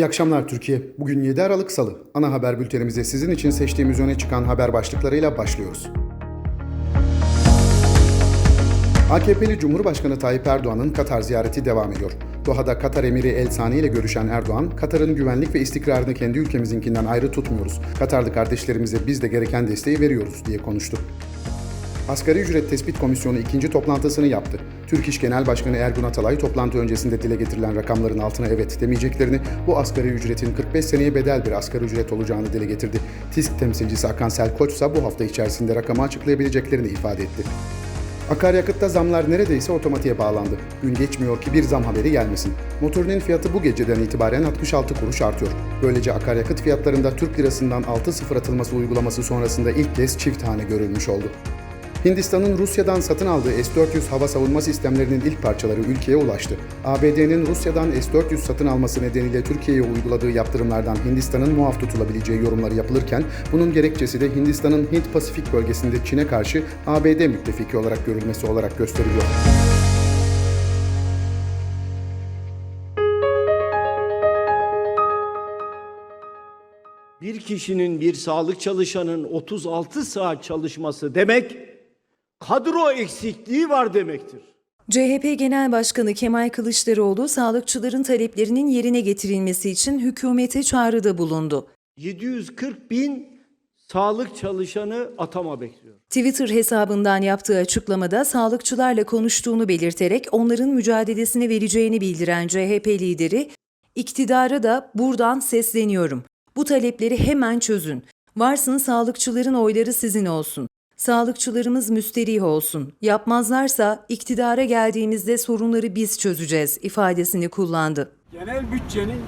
İyi akşamlar Türkiye. Bugün 7 Aralık Salı. Ana haber bültenimize sizin için seçtiğimiz öne çıkan haber başlıklarıyla başlıyoruz. AKP'li Cumhurbaşkanı Tayyip Erdoğan'ın Katar ziyareti devam ediyor. Doha'da Katar emiri El Sani ile görüşen Erdoğan, Katar'ın güvenlik ve istikrarını kendi ülkemizinkinden ayrı tutmuyoruz. Katarlı kardeşlerimize biz de gereken desteği veriyoruz diye konuştu. Asgari Ücret Tespit Komisyonu ikinci toplantısını yaptı. Türk İş Genel Başkanı Ergun Atalay toplantı öncesinde dile getirilen rakamların altına evet demeyeceklerini, bu asgari ücretin 45 seneye bedel bir asgari ücret olacağını dile getirdi. TİSK temsilcisi Akan Selkoç ise bu hafta içerisinde rakamı açıklayabileceklerini ifade etti. Akaryakıtta zamlar neredeyse otomatiğe bağlandı. Gün geçmiyor ki bir zam haberi gelmesin. Motorinin fiyatı bu geceden itibaren 66 kuruş artıyor. Böylece akaryakıt fiyatlarında Türk lirasından 6 sıfır atılması uygulaması sonrasında ilk kez çift hane görülmüş oldu. Hindistan'ın Rusya'dan satın aldığı S-400 hava savunma sistemlerinin ilk parçaları ülkeye ulaştı. ABD'nin Rusya'dan S-400 satın alması nedeniyle Türkiye'ye uyguladığı yaptırımlardan Hindistan'ın muaf tutulabileceği yorumları yapılırken, bunun gerekçesi de Hindistan'ın Hint-Pasifik bölgesinde Çin'e karşı ABD müttefiki olarak görülmesi olarak gösteriliyor. bir kişinin bir sağlık çalışanın 36 saat çalışması demek kadro eksikliği var demektir. CHP Genel Başkanı Kemal Kılıçdaroğlu sağlıkçıların taleplerinin yerine getirilmesi için hükümete çağrıda bulundu. 740 bin sağlık çalışanı atama bekliyor. Twitter hesabından yaptığı açıklamada sağlıkçılarla konuştuğunu belirterek onların mücadelesini vereceğini bildiren CHP lideri, iktidara da buradan sesleniyorum. Bu talepleri hemen çözün. Varsın sağlıkçıların oyları sizin olsun. Sağlıkçılarımız müsterih olsun. Yapmazlarsa iktidara geldiğimizde sorunları biz çözeceğiz ifadesini kullandı. Genel bütçenin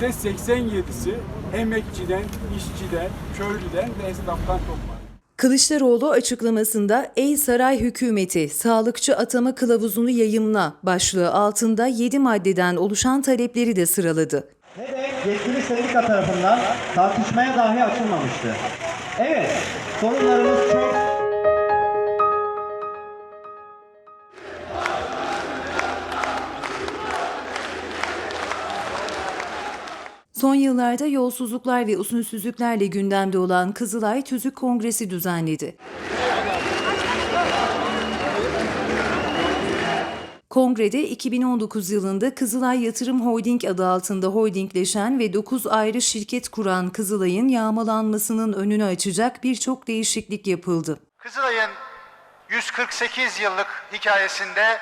%87'si emekçiden, işçiden, köylüden ve esnaftan toplanır. Kılıçdaroğlu açıklamasında Ey Saray Hükümeti sağlıkçı atama kılavuzunu yayımla başlığı altında 7 maddeden oluşan talepleri de sıraladı. ve de yetkili sendika tarafından tartışmaya dahi açılmamıştı. Evet, sorunlarımız çok Son yıllarda yolsuzluklar ve usulsüzlüklerle gündemde olan Kızılay Tüzük Kongresi düzenledi. Kongrede 2019 yılında Kızılay Yatırım Holding adı altında holdingleşen ve 9 ayrı şirket kuran Kızılay'ın yağmalanmasının önünü açacak birçok değişiklik yapıldı. Kızılay'ın 148 yıllık hikayesinde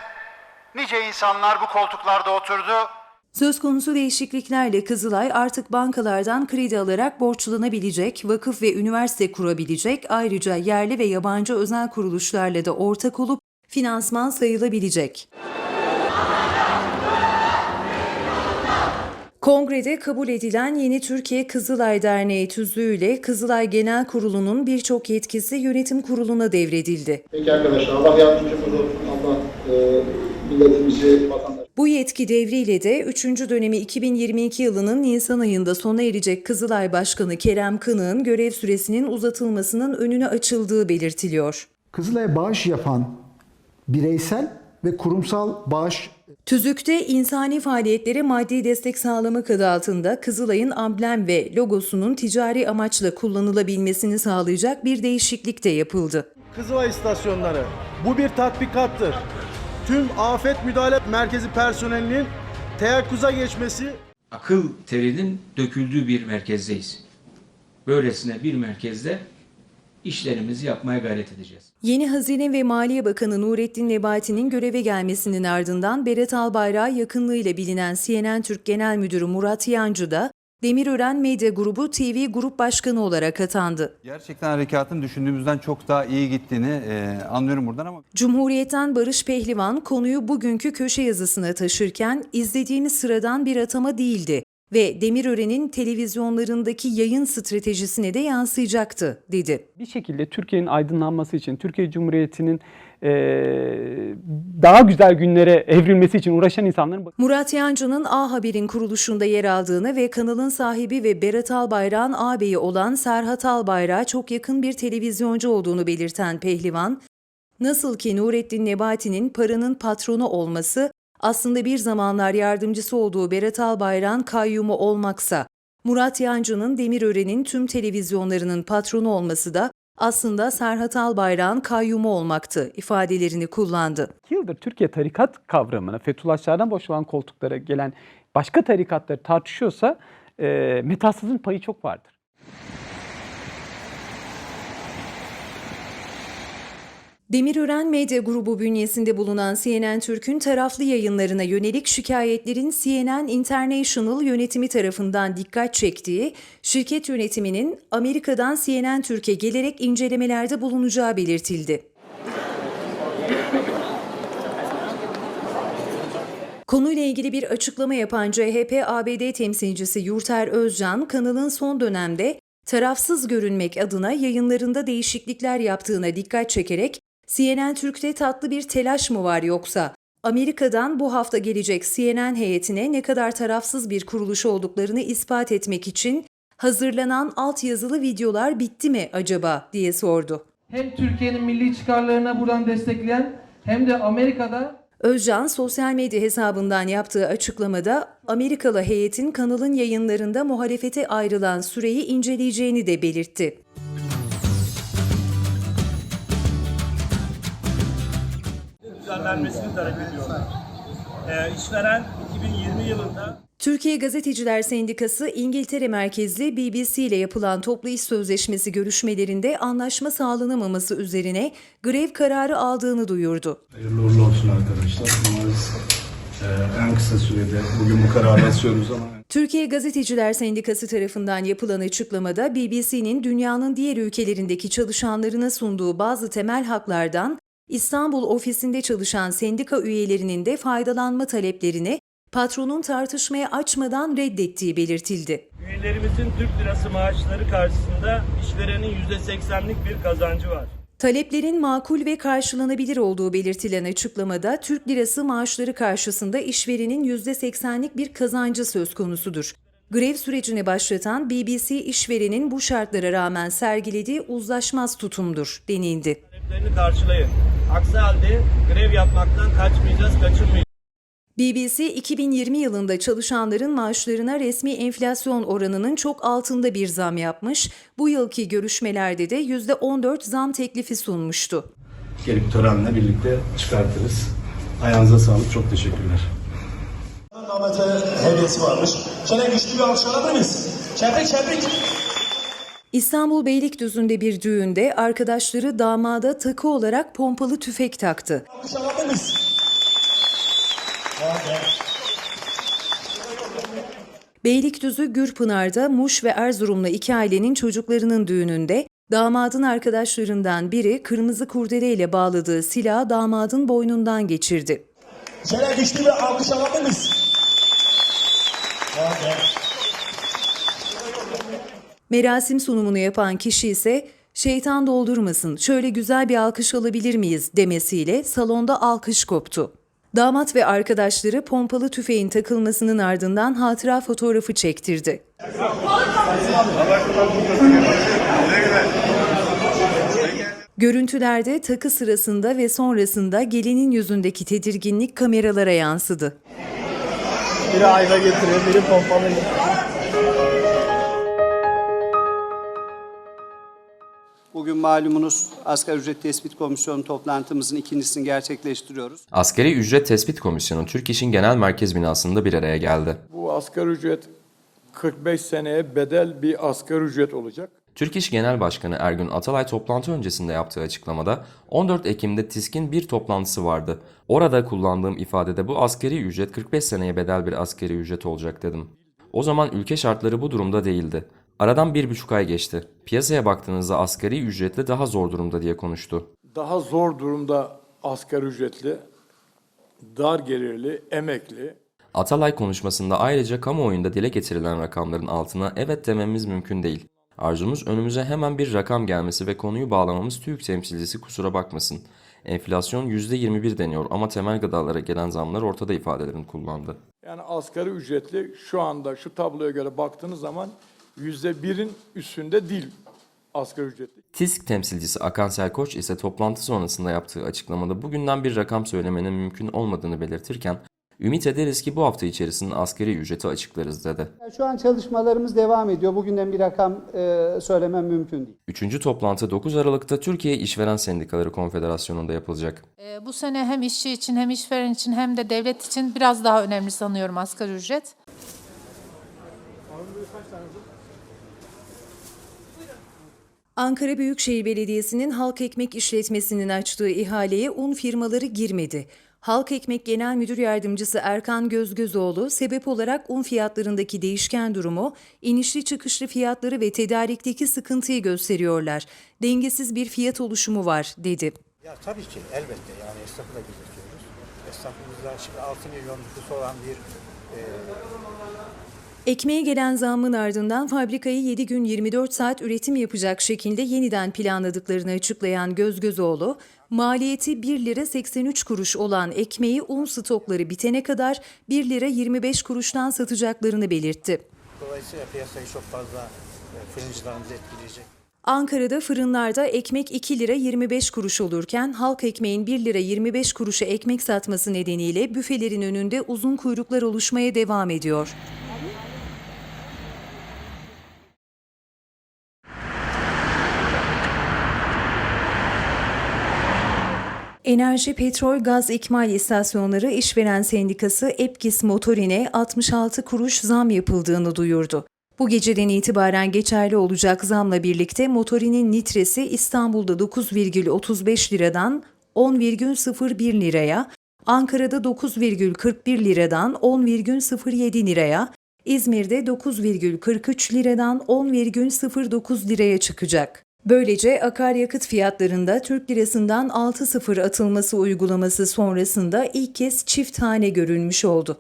nice insanlar bu koltuklarda oturdu. Söz konusu değişikliklerle Kızılay artık bankalardan kredi alarak borçlanabilecek, vakıf ve üniversite kurabilecek, ayrıca yerli ve yabancı özel kuruluşlarla da ortak olup finansman sayılabilecek. Kongrede kabul edilen Yeni Türkiye Kızılay Derneği tüzüğüyle Kızılay Genel Kurulu'nun birçok yetkisi yönetim kuruluna devredildi. Peki arkadaşlar Allah yardımcımız olsun. Allah e, milletimizi, vatandaşı Bu yetki devriyle de 3. dönemi 2022 yılının Nisan ayında sona erecek Kızılay Başkanı Kerem Kınık'ın görev süresinin uzatılmasının önünü açıldığı belirtiliyor. Kızılay'a bağış yapan bireysel ve kurumsal bağış Tüzükte insani faaliyetlere maddi destek sağlamak adı altında Kızılay'ın amblem ve logosunun ticari amaçla kullanılabilmesini sağlayacak bir değişiklik de yapıldı. Kızılay istasyonları. Bu bir tatbikattır. Tüm afet müdahale merkezi personelinin teyakkuza geçmesi akıl terinin döküldüğü bir merkezdeyiz. Böylesine bir merkezde işlerimizi yapmaya gayret edeceğiz. Yeni Hazine ve Maliye Bakanı Nurettin Nebati'nin göreve gelmesinin ardından Berat Albayrak'a yakınlığıyla bilinen CNN Türk Genel Müdürü Murat Yancı da Demirören Medya Grubu TV Grup Başkanı olarak atandı. Gerçekten harekatın düşündüğümüzden çok daha iyi gittiğini e, anlıyorum buradan ama Cumhuriyet'ten Barış Pehlivan konuyu bugünkü köşe yazısına taşırken izlediğimiz sıradan bir atama değildi ve Demirören'in televizyonlarındaki yayın stratejisine de yansıyacaktı, dedi. Bir şekilde Türkiye'nin aydınlanması için, Türkiye Cumhuriyeti'nin eee, daha güzel günlere evrilmesi için uğraşan insanların Murat Yancı'nın A Haber'in kuruluşunda yer aldığını ve kanalın sahibi ve Berat Albayrak'ın ağabeyi olan Serhat Albayrak'a çok yakın bir televizyoncu olduğunu belirten Pehlivan, nasıl ki Nurettin Nebati'nin paranın patronu olması aslında bir zamanlar yardımcısı olduğu Berat Albayrak'ın kayyumu olmaksa, Murat Yancı'nın Demirören'in tüm televizyonlarının patronu olması da aslında Serhat Albayrak'ın kayyumu olmaktı ifadelerini kullandı. İki yıldır Türkiye tarikat kavramına, Fethullahçılardan boşalan koltuklara gelen başka tarikatları tartışıyorsa e, metasazın payı çok vardır. Demirören Medya Grubu bünyesinde bulunan CNN Türk'ün taraflı yayınlarına yönelik şikayetlerin CNN International yönetimi tarafından dikkat çektiği, şirket yönetiminin Amerika'dan CNN Türk'e gelerek incelemelerde bulunacağı belirtildi. Konuyla ilgili bir açıklama yapan CHP ABD temsilcisi Yurter Özcan, kanalın son dönemde tarafsız görünmek adına yayınlarında değişiklikler yaptığına dikkat çekerek CNN Türk'te tatlı bir telaş mı var yoksa? Amerika'dan bu hafta gelecek CNN heyetine ne kadar tarafsız bir kuruluş olduklarını ispat etmek için hazırlanan altyazılı videolar bitti mi acaba diye sordu. Hem Türkiye'nin milli çıkarlarına buradan destekleyen hem de Amerika'da Özcan sosyal medya hesabından yaptığı açıklamada Amerikalı heyetin kanalın yayınlarında muhalefete ayrılan süreyi inceleyeceğini de belirtti. Düzenlenmesini talep ediyorlar. Ee, işveren 2020 yılında Türkiye Gazeteciler Sendikası İngiltere merkezli BBC ile yapılan toplu iş sözleşmesi görüşmelerinde anlaşma sağlanamaması üzerine grev kararı aldığını duyurdu. Hayırlı uğurlu olsun arkadaşlar. Umarız e, en kısa sürede bugün bu kararı asıyoruz ama Türkiye Gazeteciler Sendikası tarafından yapılan açıklamada BBC'nin dünyanın diğer ülkelerindeki çalışanlarına sunduğu bazı temel haklardan İstanbul ofisinde çalışan sendika üyelerinin de faydalanma taleplerini patronun tartışmaya açmadan reddettiği belirtildi. üyelerimizin Türk lirası maaşları karşısında işverenin %80'lik bir kazancı var. Taleplerin makul ve karşılanabilir olduğu belirtilen açıklamada Türk lirası maaşları karşısında işverenin %80'lik bir kazancı söz konusudur. Grev sürecini başlatan BBC işverenin bu şartlara rağmen sergilediği uzlaşmaz tutumdur denildi. Taleplerini karşılayın. Aksi halde grev yapmaktan kaçmayacağız, kaçınmayacağız. BBC 2020 yılında çalışanların maaşlarına resmi enflasyon oranının çok altında bir zam yapmış, bu yılki görüşmelerde de %14 zam teklifi sunmuştu. Gelip törenle birlikte çıkartırız. Ayağınıza sağlık, çok teşekkürler. Ahmet'e hediyesi varmış. Şöyle güçlü bir alkış alabilir miyiz? Çeprik çeprik. İstanbul Beylikdüzü'nde bir düğünde arkadaşları damada takı olarak pompalı tüfek taktı. Beylikdüzü Gürpınar'da Muş ve Erzurumlu iki ailenin çocuklarının düğününde damadın arkadaşlarından biri kırmızı kurdeleyle bağladığı silahı damadın boynundan geçirdi. Şöyle güçlü bir alkış alabilir miyiz? Merasim sunumunu yapan kişi ise şeytan doldurmasın şöyle güzel bir alkış alabilir miyiz demesiyle salonda alkış koptu. Damat ve arkadaşları pompalı tüfeğin takılmasının ardından hatıra fotoğrafı çektirdi. Görüntülerde takı sırasında ve sonrasında gelinin yüzündeki tedirginlik kameralara yansıdı. Biri ayna getiriyor, biri pompalı. Bugün malumunuz Asgari Ücret Tespit Komisyonu toplantımızın ikincisini gerçekleştiriyoruz. Asgari Ücret Tespit Komisyonu Türk İş'in genel merkez binasında bir araya geldi. Bu asgari ücret 45 seneye bedel bir asgari ücret olacak. Türk İş Genel Başkanı Ergün Atalay toplantı öncesinde yaptığı açıklamada 14 Ekim'de TİSK'in bir toplantısı vardı. Orada kullandığım ifadede bu asgari ücret 45 seneye bedel bir asgari ücret olacak dedim. O zaman ülke şartları bu durumda değildi. Aradan bir buçuk ay geçti. Piyasaya baktığınızda asgari ücretle daha zor durumda diye konuştu. Daha zor durumda asgari ücretli, dar gelirli, emekli, Atalay konuşmasında ayrıca kamuoyunda dile getirilen rakamların altına evet dememiz mümkün değil. Arzumuz önümüze hemen bir rakam gelmesi ve konuyu bağlamamız TÜİK temsilcisi kusura bakmasın. Enflasyon %21 deniyor ama temel gıdalara gelen zamlar ortada ifadelerini kullandı. Yani asgari ücretli şu anda şu tabloya göre baktığınız zaman yüzde birin üstünde değil asgari ücretli. TİSK temsilcisi Akan Selkoç ise toplantı sonrasında yaptığı açıklamada bugünden bir rakam söylemenin mümkün olmadığını belirtirken Ümit ederiz ki bu hafta içerisinde askeri ücreti açıklarız dedi. Şu an çalışmalarımız devam ediyor. Bugünden bir rakam e, söylemem mümkün değil. Üçüncü toplantı 9 Aralık'ta Türkiye İşveren Sendikaları Konfederasyonu'nda yapılacak. Ee, Bu sene hem işçi için hem işveren için hem de devlet için biraz daha önemli sanıyorum asgari ücret. Ankara Büyükşehir Belediyesi'nin Halk Ekmek İşletmesi'nin açtığı ihaleye un firmaları girmedi. Halk Ekmek Genel Müdür Yardımcısı Erkan Gözgözoğlu, sebep olarak un fiyatlarındaki değişken durumu, inişli çıkışlı fiyatları ve tedarikteki sıkıntıyı gösteriyorlar. Dengesiz bir fiyat oluşumu var, dedi. Ya tabii ki elbette yani esnafı da gözetiyoruz. Esnafımızda şimdi 6 milyon nüfusu olan bir e, Ekmeğe gelen zammın ardından fabrikayı 7 gün 24 saat üretim yapacak şekilde yeniden planladıklarını açıklayan Gözgözoğlu, maliyeti 1 lira 83 kuruş olan ekmeği un stokları bitene kadar 1 lira 25 kuruştan satacaklarını belirtti. dolayısıyla piyasayı çok fazla e, fırıncılarımızı etkileyecek. Ankara'da fırınlarda ekmek 2 lira 25 kuruş olurken halk ekmeğin 1 lira 25 kuruşa ekmek satması nedeniyle büfelerin önünde uzun kuyruklar oluşmaya devam ediyor. Enerji, Petrol, Gaz İkmal İstasyonları İşveren Sendikası Epkis Motorin'e 66 kuruş zam yapıldığını duyurdu. Bu geceden itibaren geçerli olacak zamla birlikte motorinin litresi İstanbul'da 9,35 liradan 10,01 liraya, Ankara'da 9,41 liradan 10,07 liraya, İzmir'de 9,43 liradan 10,09 liraya çıkacak. Böylece akaryakıt fiyatlarında Türk lirasından 6.0 atılması uygulaması sonrasında ilk kez çift hane görülmüş oldu.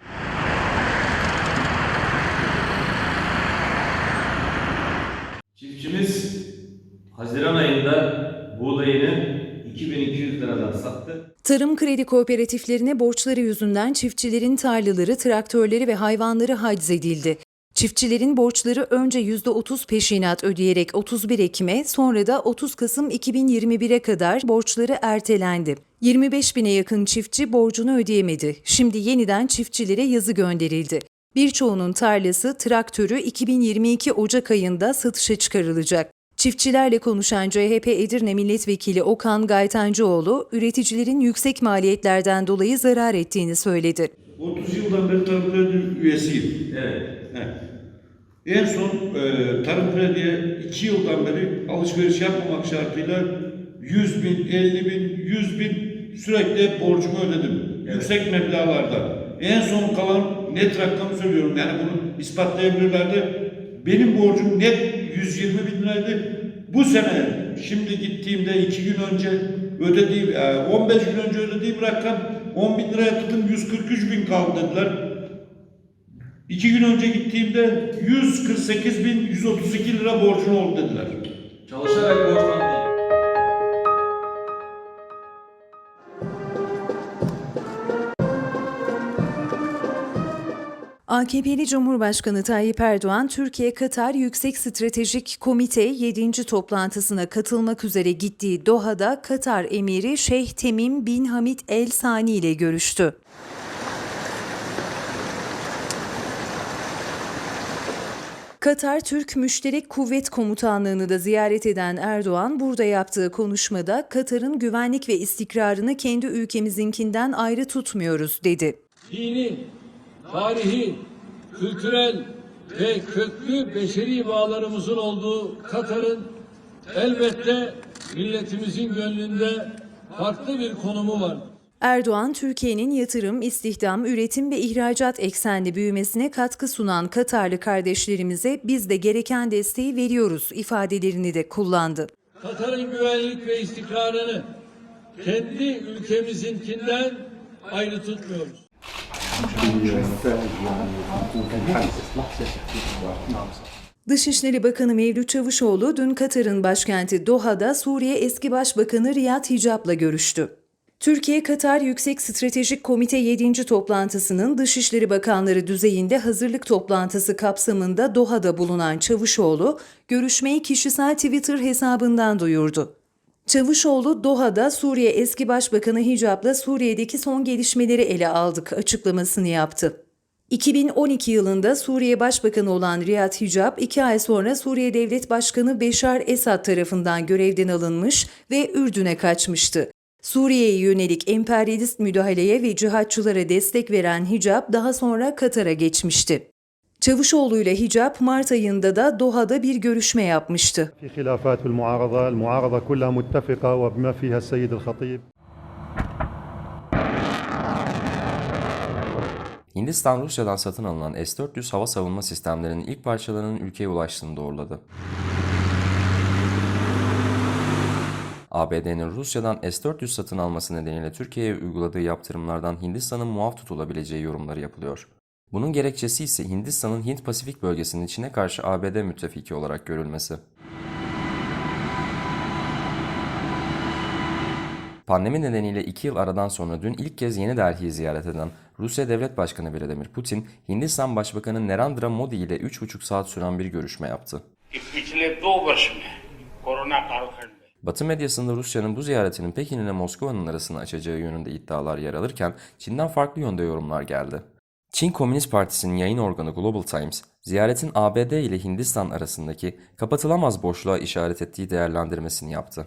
Çiftçimiz Haziran ayında buğdayını 2200 liradan sattı. Tarım kredi kooperatiflerine borçları yüzünden çiftçilerin tarlaları, traktörleri ve hayvanları haczedildi. Çiftçilerin borçları önce %30 peşinat ödeyerek 31 Ekim'e sonra da 30 Kasım 2021'e kadar borçları ertelendi. 25 bine yakın çiftçi borcunu ödeyemedi. Şimdi yeniden çiftçilere yazı gönderildi. Birçoğunun tarlası, traktörü 2022 Ocak ayında satışa çıkarılacak. Çiftçilerle konuşan CHP Edirne Milletvekili Okan Gaytancıoğlu, üreticilerin yüksek maliyetlerden dolayı zarar ettiğini söyledi. 30 yıldan beri tarım kredi üyesiyim. Evet. Evet. En son e, tarım krediye 2 yıldan beri alışveriş yapmamak şartıyla 100 bin, 50 bin, 100 bin sürekli borcumu ödedim. Yüksek meblağlarda. En son kalan net rakamı söylüyorum. Yani bunu ispatlayabilirler de benim borcum net 120 bin liraydı. Bu sene şimdi gittiğimde 2 gün önce ödediğim, e, 15 gün önce ödediğim rakam 10 bin liraya tutun 143 bin kaldı dediler. İki gün önce gittiğimde 148 bin 132 lira borcun oldu dediler. Çalışarak borçlandı. AKP'li Cumhurbaşkanı Tayyip Erdoğan, Türkiye-Katar Yüksek Stratejik Komite 7. toplantısına katılmak üzere gittiği Doha'da Katar emiri Şeyh Temim bin Hamid El Sani ile görüştü. Katar Türk Müşterek Kuvvet Komutanlığı'nı da ziyaret eden Erdoğan burada yaptığı konuşmada Katar'ın güvenlik ve istikrarını kendi ülkemizinkinden ayrı tutmuyoruz dedi. dini, tarihi, kültürel ve köklü beşeri bağlarımızın olduğu Katar'ın elbette milletimizin gönlünde farklı bir konumu var. Erdoğan, Türkiye'nin yatırım, istihdam, üretim ve ihracat eksenli büyümesine katkı sunan Katarlı kardeşlerimize biz de gereken desteği veriyoruz ifadelerini de kullandı. Katar'ın güvenlik ve istikrarını kendi ülkemizinkinden ayrı tutmuyoruz. Dışişleri Bakanı Mevlüt Çavuşoğlu dün Katar'ın başkenti Doha'da Suriye eski Başbakanı Riyad Hicab'la görüştü. Türkiye-Katar Yüksek Stratejik Komite 7. toplantısının Dışişleri Bakanları düzeyinde hazırlık toplantısı kapsamında Doha'da bulunan Çavuşoğlu, görüşmeyi kişisel Twitter hesabından duyurdu. Çavuşoğlu Doha'da Suriye eski başbakanı Hicap'la Suriye'deki son gelişmeleri ele aldık açıklamasını yaptı. 2012 yılında Suriye Başbakanı olan Riyad Hicap, iki ay sonra Suriye Devlet Başkanı Beşar Esad tarafından görevden alınmış ve Ürdün'e kaçmıştı. Suriye'ye yönelik emperyalist müdahaleye ve cihatçılara destek veren Hicap daha sonra Katar'a geçmişti. Çavuşoğlu ile Hicap Mart ayında da Doha'da bir görüşme yapmıştı. Hindistan Rusya'dan satın alınan S-400 hava savunma sistemlerinin ilk parçalarının ülkeye ulaştığını doğruladı. ABD'nin Rusya'dan S-400 satın alması nedeniyle Türkiye'ye uyguladığı yaptırımlardan Hindistan'ın muaf tutulabileceği yorumları yapılıyor. Bunun gerekçesi ise Hindistan'ın Hint Pasifik bölgesinin içine karşı ABD müttefiki olarak görülmesi. Pandemi nedeniyle 2 yıl aradan sonra dün ilk kez yeni Delhi'yi ziyaret eden Rusya Devlet Başkanı Vladimir Putin, Hindistan Başbakanı Narendra Modi ile 3,5 saat süren bir görüşme yaptı. Batı medyasında Rusya'nın bu ziyaretinin Pekin ile Moskova'nın arasını açacağı yönünde iddialar yer alırken Çin'den farklı yönde yorumlar geldi. Çin Komünist Partisi'nin yayın organı Global Times, ziyaretin ABD ile Hindistan arasındaki kapatılamaz boşluğa işaret ettiği değerlendirmesini yaptı.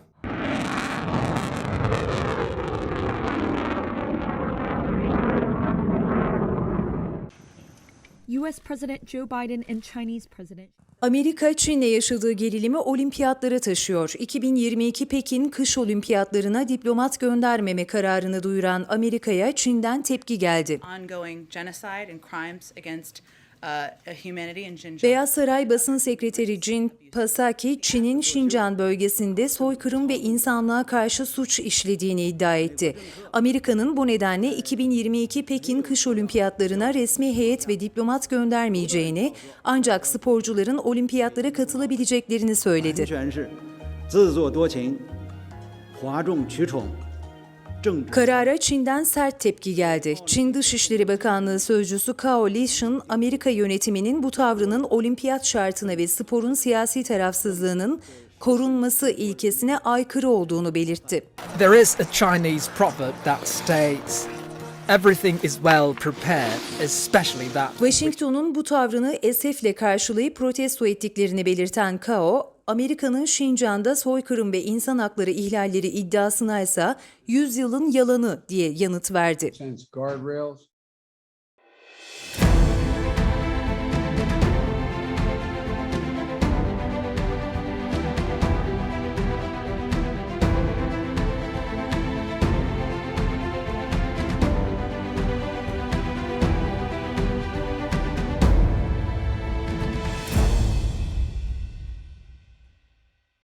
U.S. President Joe Biden and Chinese President Amerika, Çin'le yaşadığı gerilimi olimpiyatlara taşıyor. 2022 Pekin kış olimpiyatlarına diplomat göndermeme kararını duyuran Amerika'ya Çin'den tepki geldi. Uh. Beyaz Saray Basın Sekreteri Jin Psaki, Çin'in Şincan bölgesinde soykırım ve insanlığa karşı suç işlediğini iddia etti. Amerika'nın bu nedenle 2022 Pekin kış olimpiyatlarına resmi heyet ve diplomat göndermeyeceğini, ancak sporcuların olimpiyatlara katılabileceklerini söyledi. Karara Çin'den sert tepki geldi. Çin Dışişleri Bakanlığı Sözcüsü Cao Lishan, Amerika yönetiminin bu tavrının olimpiyat şartına ve sporun siyasi tarafsızlığının korunması ilkesine aykırı olduğunu belirtti. There is a Chinese proverb that states, everything is well prepared, especially that. Washington'un bu tavrını esefle karşılayıp protesto ettiklerini belirten Kao, Amerika'nın Şincan'da soykırım ve insan hakları ihlalleri iddiasına ise yüzyılın yalanı diye yanıt verdi.